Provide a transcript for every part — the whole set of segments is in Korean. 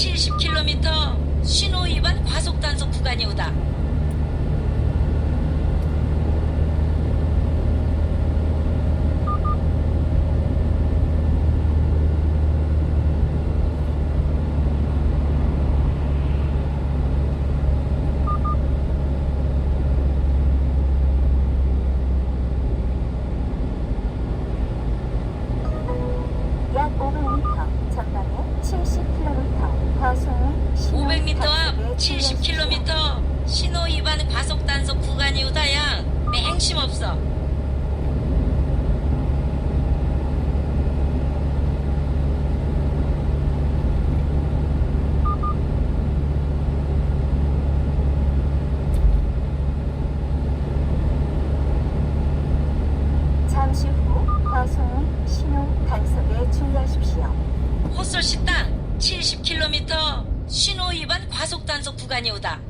70km 신호 위반 과속 단속 구간이 오다. 약 500m 전방에 70km 과속 신호 500m 앞 단속에 주의하십시오. 70km 신호 위반 과속 단속 구간이 오다야. 맹심 없어. 잠시 후 과속 신호 단속에 주의하십시오. 헛솔 식당 70km 신호 위반 과속 단속 구간이 오다.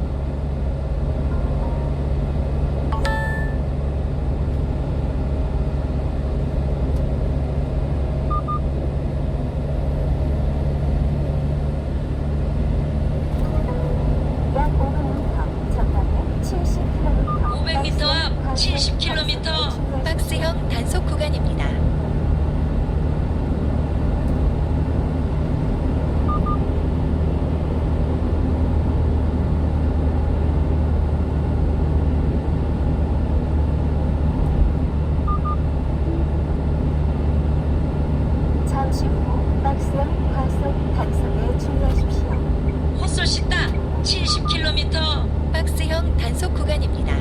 70km 박스형 단속 구간입니다. 잠시 후 박스형 과속 단속에 주의하십시오. 헛솔 식당 70km 박스형 단속 구간입니다.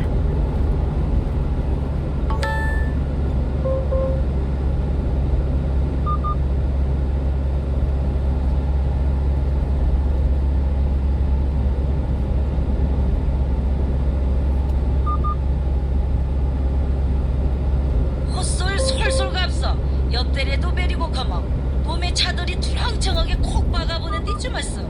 막 놈의 차들이 투렁청하게 콕 박아보는 데좀 왔어.